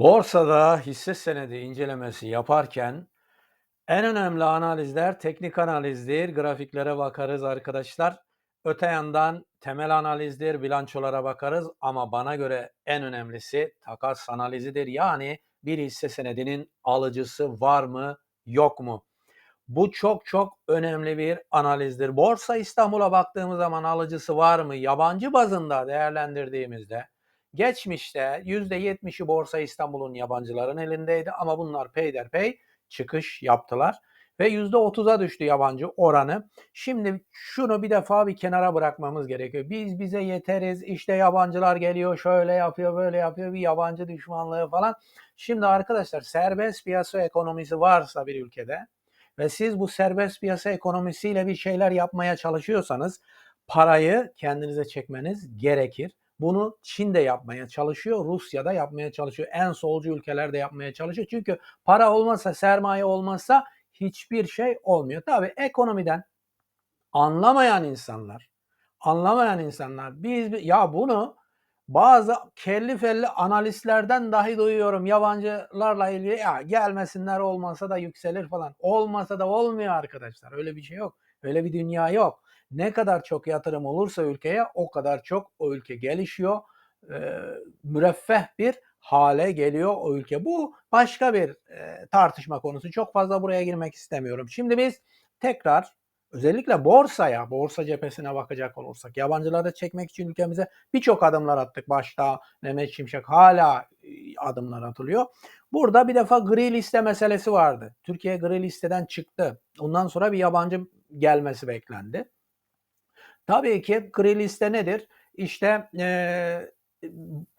Borsada hisse senedi incelemesi yaparken en önemli analizler teknik analizdir. Grafiklere bakarız arkadaşlar. Öte yandan temel analizdir, bilançolara bakarız ama bana göre en önemlisi takas analizidir. Yani bir hisse senedinin alıcısı var mı, yok mu? Bu çok çok önemli bir analizdir. Borsa İstanbul'a baktığımız zaman alıcısı var mı? Yabancı bazında değerlendirdiğimizde geçmişte %70'i Borsa İstanbul'un yabancıların elindeydi ama bunlar peyderpey çıkış yaptılar ve %30'a düştü yabancı oranı. Şimdi şunu bir defa bir kenara bırakmamız gerekiyor. Biz bize yeteriz. İşte yabancılar geliyor, şöyle yapıyor, böyle yapıyor, bir yabancı düşmanlığı falan. Şimdi arkadaşlar serbest piyasa ekonomisi varsa bir ülkede ve siz bu serbest piyasa ekonomisiyle bir şeyler yapmaya çalışıyorsanız parayı kendinize çekmeniz gerekir. Bunu Çin de yapmaya çalışıyor, Rusya da yapmaya çalışıyor. En solcu ülkeler de yapmaya çalışıyor. Çünkü para olmazsa, sermaye olmazsa hiçbir şey olmuyor. Tabii ekonomiden anlamayan insanlar, anlamayan insanlar biz ya bunu bazı kelli felli analistlerden dahi duyuyorum yabancılarla ilgili ya gelmesinler olmasa da yükselir falan. Olmasa da olmuyor arkadaşlar. Öyle bir şey yok. Öyle bir dünya yok. Ne kadar çok yatırım olursa ülkeye o kadar çok o ülke gelişiyor. E, müreffeh bir hale geliyor o ülke. Bu başka bir e, tartışma konusu. Çok fazla buraya girmek istemiyorum. Şimdi biz tekrar özellikle borsaya, borsa cephesine bakacak olursak yabancıları çekmek için ülkemize birçok adımlar attık. Başta Mehmet Şimşek hala adımlar atılıyor. Burada bir defa gri liste meselesi vardı. Türkiye gri listeden çıktı. Ondan sonra bir yabancı gelmesi beklendi. Tabii ki gri liste nedir? İşte e,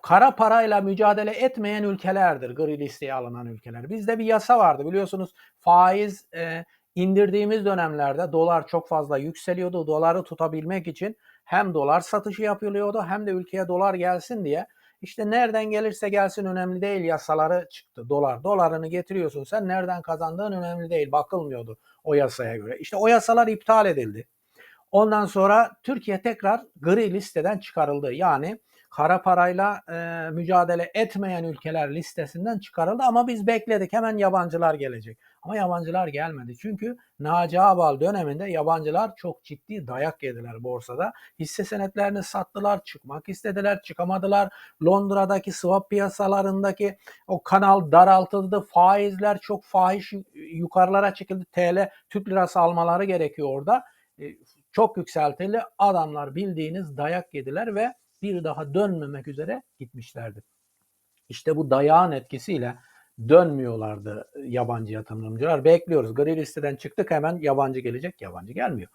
kara parayla mücadele etmeyen ülkelerdir gri listeye alınan ülkeler. Bizde bir yasa vardı biliyorsunuz faiz e, indirdiğimiz dönemlerde dolar çok fazla yükseliyordu. Doları tutabilmek için hem dolar satışı yapılıyordu hem de ülkeye dolar gelsin diye işte nereden gelirse gelsin önemli değil yasaları çıktı dolar. Dolarını getiriyorsun sen nereden kazandığın önemli değil bakılmıyordu o yasaya göre. İşte o yasalar iptal edildi. Ondan sonra Türkiye tekrar gri listeden çıkarıldı. Yani kara parayla e, mücadele etmeyen ülkeler listesinden çıkarıldı ama biz bekledik hemen yabancılar gelecek. Ama yabancılar gelmedi. Çünkü Naci Ağbal döneminde yabancılar çok ciddi dayak yediler borsada. Hisse senetlerini sattılar, çıkmak istediler, çıkamadılar. Londra'daki swap piyasalarındaki o kanal daraltıldı. Faizler çok fahiş yukarılara çekildi. TL, Türk lirası almaları gerekiyor orada. E, çok yükseltili adamlar bildiğiniz dayak yediler ve bir daha dönmemek üzere gitmişlerdi. İşte bu dayağın etkisiyle dönmüyorlardı yabancı yatırımcılar. Bekliyoruz. Gri listeden çıktık hemen yabancı gelecek. Yabancı gelmiyor.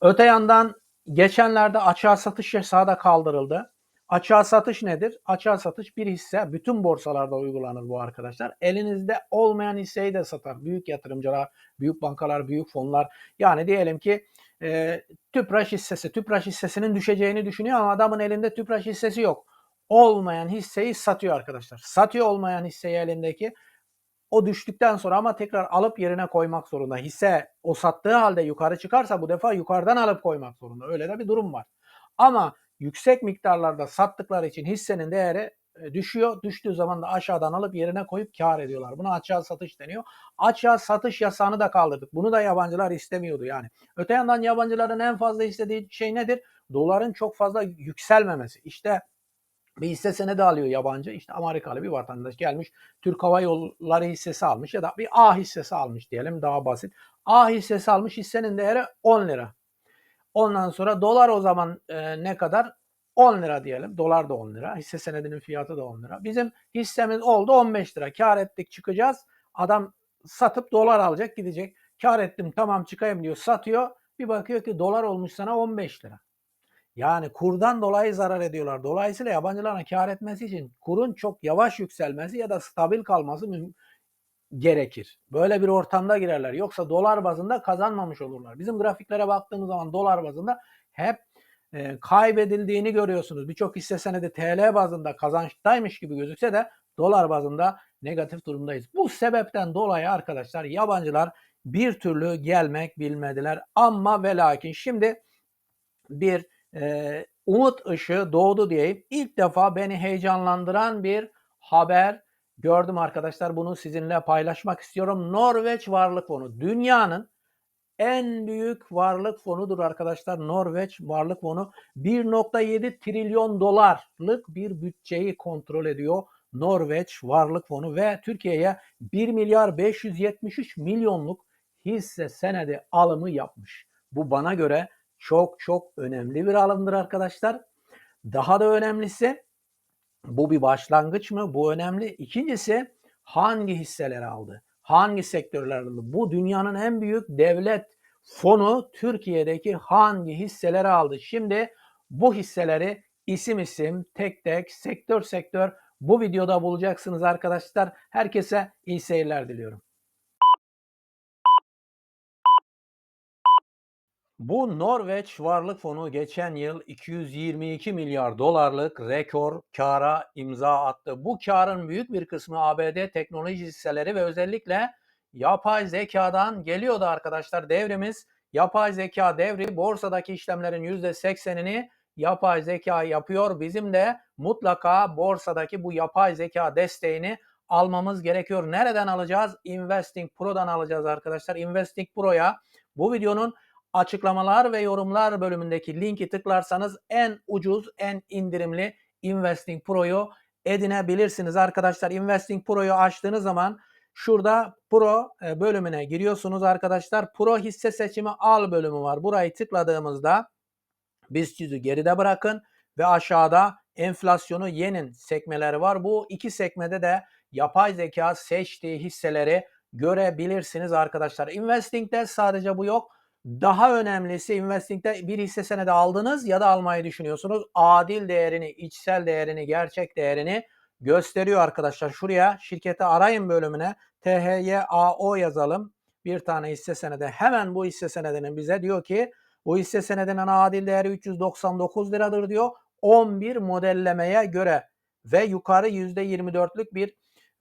Öte yandan geçenlerde açığa satış yasağı kaldırıldı. Açığa satış nedir? Açığa satış bir hisse bütün borsalarda uygulanır bu arkadaşlar. Elinizde olmayan hisseyi de satar. Büyük yatırımcılar, büyük bankalar, büyük fonlar. Yani diyelim ki e, tüpraş hissesi, tüpraş hissesinin düşeceğini düşünüyor ama adamın elinde tüpraş hissesi yok. Olmayan hisseyi satıyor arkadaşlar. Satıyor olmayan hisseyi elindeki o düştükten sonra ama tekrar alıp yerine koymak zorunda. Hisse o sattığı halde yukarı çıkarsa bu defa yukarıdan alıp koymak zorunda. Öyle de bir durum var. Ama yüksek miktarlarda sattıkları için hissenin değeri düşüyor. Düştüğü zaman da aşağıdan alıp yerine koyup kar ediyorlar. Buna açığa satış deniyor. Açığa satış yasağını da kaldırdık. Bunu da yabancılar istemiyordu yani. Öte yandan yabancıların en fazla istediği şey nedir? Doların çok fazla yükselmemesi. İşte bir hisse senedi alıyor yabancı. İşte Amerikalı bir vatandaş gelmiş Türk Hava Yolları hissesi almış ya da bir A hissesi almış diyelim daha basit. A hissesi almış hissenin değeri 10 lira. Ondan sonra dolar o zaman e, ne kadar? 10 lira diyelim. Dolar da 10 lira. Hisse senedinin fiyatı da 10 lira. Bizim hissemiz oldu 15 lira. Kar ettik çıkacağız. Adam satıp dolar alacak gidecek. Kar ettim tamam çıkayım diyor. Satıyor. Bir bakıyor ki dolar olmuş sana 15 lira. Yani kurdan dolayı zarar ediyorlar. Dolayısıyla yabancıların kar etmesi için kurun çok yavaş yükselmesi ya da stabil kalması gerekir. Böyle bir ortamda girerler. Yoksa dolar bazında kazanmamış olurlar. Bizim grafiklere baktığımız zaman dolar bazında hep e, kaybedildiğini görüyorsunuz. Birçok hisse senedi TL bazında kazançtaymış gibi gözükse de dolar bazında negatif durumdayız. Bu sebepten dolayı arkadaşlar yabancılar bir türlü gelmek bilmediler. Ama ve lakin şimdi bir e, umut ışığı doğdu diyeyim. İlk defa beni heyecanlandıran bir haber gördüm arkadaşlar. Bunu sizinle paylaşmak istiyorum. Norveç Varlık Fonu dünyanın en büyük varlık fonudur arkadaşlar. Norveç Varlık Fonu 1.7 trilyon dolarlık bir bütçeyi kontrol ediyor. Norveç Varlık Fonu ve Türkiye'ye 1 milyar 573 milyonluk hisse senedi alımı yapmış. Bu bana göre çok çok önemli bir alımdır arkadaşlar. Daha da önemlisi bu bir başlangıç mı? Bu önemli. İkincisi hangi hisseleri aldı? Hangi sektörler aldı? Bu dünyanın en büyük devlet fonu Türkiye'deki hangi hisseleri aldı? Şimdi bu hisseleri isim isim, tek tek, sektör sektör bu videoda bulacaksınız arkadaşlar. Herkese iyi seyirler diliyorum. Bu Norveç Varlık Fonu geçen yıl 222 milyar dolarlık rekor kara imza attı. Bu karın büyük bir kısmı ABD teknoloji hisseleri ve özellikle yapay zekadan geliyordu arkadaşlar. Devrimiz yapay zeka devri borsadaki işlemlerin %80'ini yapay zeka yapıyor. Bizim de mutlaka borsadaki bu yapay zeka desteğini almamız gerekiyor. Nereden alacağız? Investing Pro'dan alacağız arkadaşlar. Investing Pro'ya bu videonun açıklamalar ve yorumlar bölümündeki linki tıklarsanız en ucuz, en indirimli Investing Pro'yu edinebilirsiniz arkadaşlar. Investing Pro'yu açtığınız zaman şurada Pro e, bölümüne giriyorsunuz arkadaşlar. Pro hisse seçimi al bölümü var. Burayı tıkladığımızda BIST yüzü geride bırakın ve aşağıda enflasyonu yenin sekmeleri var. Bu iki sekmede de yapay zeka seçtiği hisseleri görebilirsiniz arkadaşlar. Investing'de sadece bu yok. Daha önemlisi investing'de bir hisse senedi aldınız ya da almayı düşünüyorsunuz. Adil değerini, içsel değerini, gerçek değerini gösteriyor arkadaşlar. Şuraya şirketi arayın bölümüne THYAO yazalım. Bir tane hisse senedi. Hemen bu hisse senedinin bize diyor ki bu hisse senedinin adil değeri 399 liradır diyor. 11 modellemeye göre ve yukarı %24'lük bir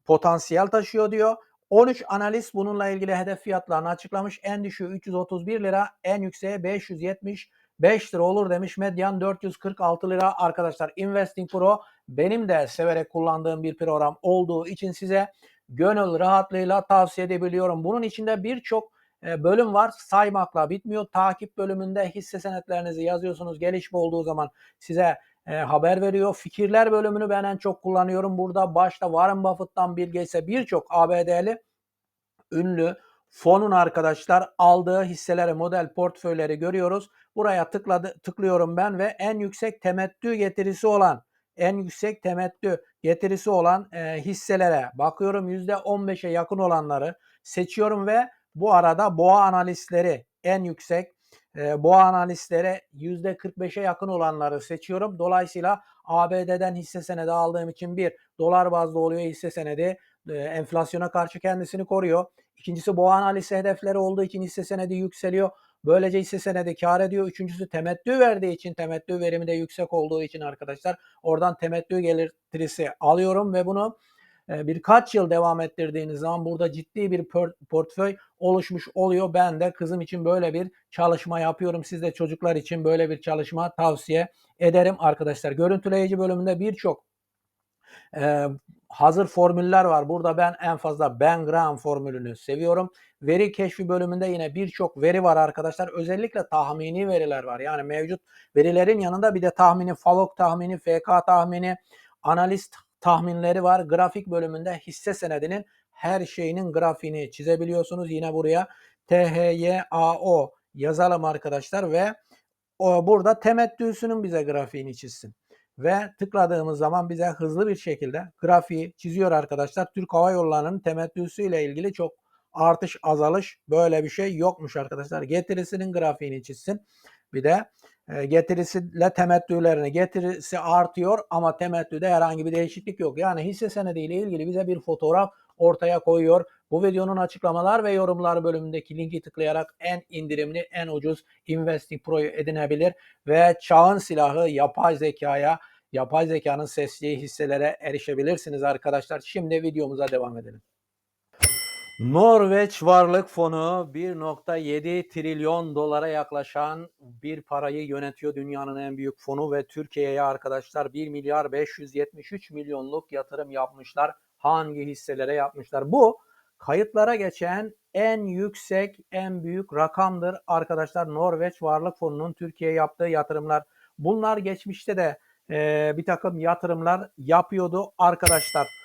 potansiyel taşıyor diyor. 13 analist bununla ilgili hedef fiyatlarını açıklamış. En düşüğü 331 lira, en yükseği 575 lira olur demiş. Medyan 446 lira arkadaşlar. Investing Pro benim de severek kullandığım bir program olduğu için size gönül rahatlığıyla tavsiye edebiliyorum. Bunun içinde birçok e, bölüm var. Saymakla bitmiyor. Takip bölümünde hisse senetlerinizi yazıyorsunuz. Gelişme olduğu zaman size e, haber veriyor. Fikirler bölümünü ben en çok kullanıyorum. Burada başta Warren Buffett'tan Bill birçok ABD'li ünlü fonun arkadaşlar aldığı hisseleri, model portföyleri görüyoruz. Buraya tıkladı, tıklıyorum ben ve en yüksek temettü getirisi olan en yüksek temettü getirisi olan e, hisselere bakıyorum. %15'e yakın olanları seçiyorum ve bu arada boğa analistleri en yüksek e, boğa analistleri %45'e yakın olanları seçiyorum. Dolayısıyla ABD'den hisse senedi aldığım için bir dolar bazlı oluyor hisse senedi enflasyona karşı kendisini koruyor. İkincisi boğa analizi hedefleri olduğu için hisse senedi yükseliyor. Böylece hisse senedi kar ediyor. Üçüncüsü temettü verdiği için temettü verimi de yüksek olduğu için arkadaşlar oradan temettü getirisi alıyorum ve bunu birkaç yıl devam ettirdiğiniz zaman burada ciddi bir portföy oluşmuş oluyor. Ben de kızım için böyle bir çalışma yapıyorum. Siz de çocuklar için böyle bir çalışma tavsiye ederim arkadaşlar. Görüntüleyici bölümünde birçok e, hazır formüller var. Burada ben en fazla Ben Graham formülünü seviyorum. Veri keşfi bölümünde yine birçok veri var arkadaşlar. Özellikle tahmini veriler var. Yani mevcut verilerin yanında bir de tahmini, FAVOK tahmini, FK tahmini, analist tahminleri var. Grafik bölümünde hisse senedinin her şeyinin grafiğini çizebiliyorsunuz. Yine buraya THYAO yazalım arkadaşlar ve o burada temettüsünün bize grafiğini çizsin ve tıkladığımız zaman bize hızlı bir şekilde grafiği çiziyor arkadaşlar. Türk Hava Yolları'nın temettüsü ile ilgili çok artış azalış böyle bir şey yokmuş arkadaşlar. Getirisinin grafiğini çizsin. Bir de getirisiyle temettülerini getirisi artıyor ama temettüde herhangi bir değişiklik yok. Yani hisse senedi ile ilgili bize bir fotoğraf ortaya koyuyor. Bu videonun açıklamalar ve yorumlar bölümündeki linki tıklayarak en indirimli, en ucuz Investing Pro'yu edinebilir ve çağın silahı yapay zekaya, yapay zekanın sesli hisselere erişebilirsiniz arkadaşlar. Şimdi videomuza devam edelim. Norveç Varlık Fonu 1.7 trilyon dolara yaklaşan bir parayı yönetiyor dünyanın en büyük fonu ve Türkiye'ye arkadaşlar 1 milyar 573 milyonluk yatırım yapmışlar. hangi hisselere yapmışlar? Bu kayıtlara geçen en yüksek, en büyük rakamdır arkadaşlar. Norveç Varlık Fonu'nun Türkiye'ye yaptığı yatırımlar. Bunlar geçmişte de e, bir takım yatırımlar yapıyordu arkadaşlar.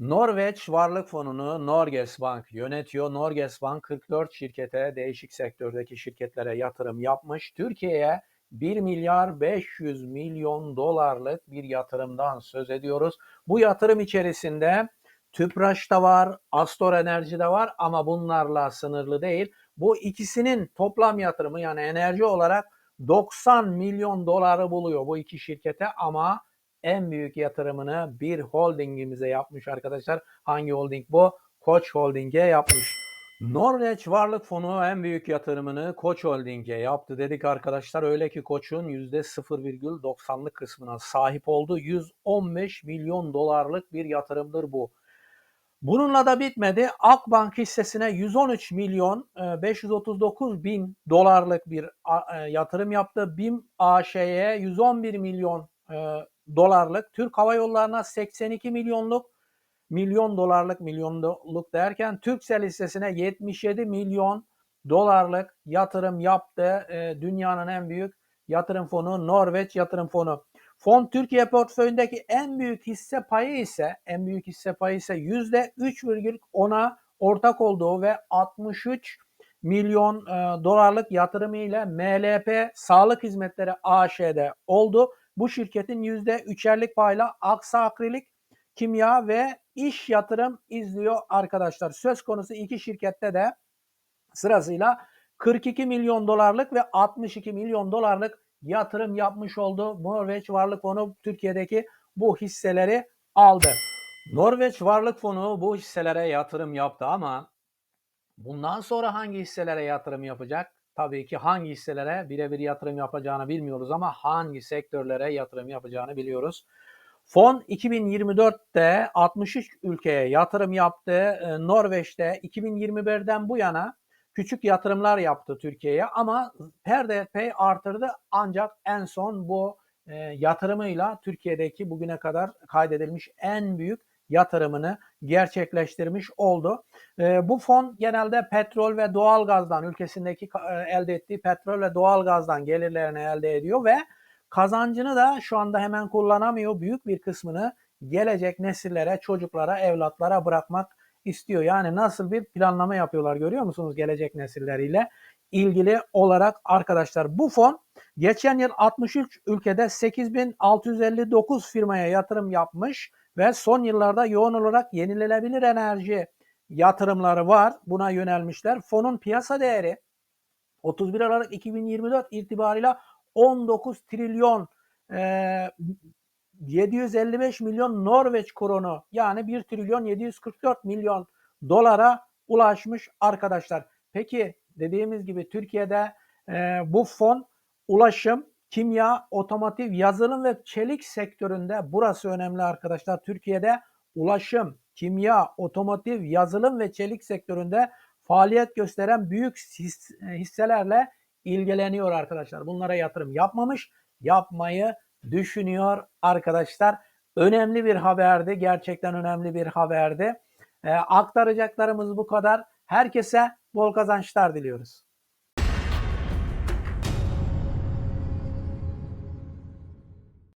Norveç Varlık Fonu'nu Norges Bank yönetiyor. Norges Bank 44 şirkete, değişik sektördeki şirketlere yatırım yapmış. Türkiye'ye 1 milyar 500 milyon dolarlık bir yatırımdan söz ediyoruz. Bu yatırım içerisinde Tüpraş da var, Astor Enerji de var ama bunlarla sınırlı değil. Bu ikisinin toplam yatırımı yani enerji olarak 90 milyon doları buluyor bu iki şirkete ama en büyük yatırımını bir holdingimize yapmış arkadaşlar. Hangi holding bu? Koç Holding'e yapmış. Norveç Varlık Fonu en büyük yatırımını Koç Holding'e yaptı dedik arkadaşlar. Öyle ki Koç'un %0,90'lık kısmına sahip oldu. 115 milyon dolarlık bir yatırımdır bu. Bununla da bitmedi. Akbank hissesine 113 milyon 539 e, bin dolarlık bir e, yatırım yaptı. BİM AŞ'ye 111 milyon e, dolarlık, Türk Hava Yolları'na 82 milyonluk milyon dolarlık milyonluk derken Türksel hissesine 77 milyon dolarlık yatırım yaptı. Dünyanın en büyük yatırım fonu Norveç Yatırım Fonu. Fon Türkiye portföyündeki en büyük hisse payı ise en büyük hisse payı ise %3,10'a ortak olduğu ve 63 milyon e, dolarlık yatırımı ile MLP Sağlık Hizmetleri AŞ'de oldu. Bu şirketin %3'erlik payla Aksa Akrilik, Kimya ve İş Yatırım izliyor arkadaşlar. Söz konusu iki şirkette de sırasıyla 42 milyon dolarlık ve 62 milyon dolarlık yatırım yapmış oldu. Norveç Varlık Fonu Türkiye'deki bu hisseleri aldı. Norveç Varlık Fonu bu hisselere yatırım yaptı ama bundan sonra hangi hisselere yatırım yapacak? Tabii ki hangi hisselere birebir yatırım yapacağını bilmiyoruz ama hangi sektörlere yatırım yapacağını biliyoruz. Fon 2024'te 63 ülkeye yatırım yaptı. Ee, Norveç'te 2021'den bu yana küçük yatırımlar yaptı Türkiye'ye ama perdepey artırdı ancak en son bu e, yatırımıyla Türkiye'deki bugüne kadar kaydedilmiş en büyük yatırımını gerçekleştirmiş oldu. E, bu fon genelde petrol ve doğal gazdan ülkesindeki e, elde ettiği petrol ve doğal gazdan gelirlerini elde ediyor ve kazancını da şu anda hemen kullanamıyor. Büyük bir kısmını gelecek nesillere, çocuklara, evlatlara bırakmak istiyor. Yani nasıl bir planlama yapıyorlar görüyor musunuz gelecek nesilleriyle ilgili olarak arkadaşlar. Bu fon geçen yıl 63 ülkede 8659 firmaya yatırım yapmış ve son yıllarda yoğun olarak yenilenebilir enerji yatırımları var. Buna yönelmişler. Fonun piyasa değeri 31 Aralık 2024 itibarıyla 19 trilyon e, 755 milyon Norveç kronu yani 1 trilyon 744 milyon dolara ulaşmış arkadaşlar. Peki dediğimiz gibi Türkiye'de e, bu fon ulaşım, kimya, otomotiv, yazılım ve çelik sektöründe burası önemli arkadaşlar. Türkiye'de ulaşım, kimya, otomotiv, yazılım ve çelik sektöründe faaliyet gösteren büyük hisselerle ilgileniyor arkadaşlar. Bunlara yatırım yapmamış, yapmayı düşünüyor arkadaşlar. Önemli bir haberdi. Gerçekten önemli bir haberdi. E, aktaracaklarımız bu kadar. Herkese bol kazançlar diliyoruz.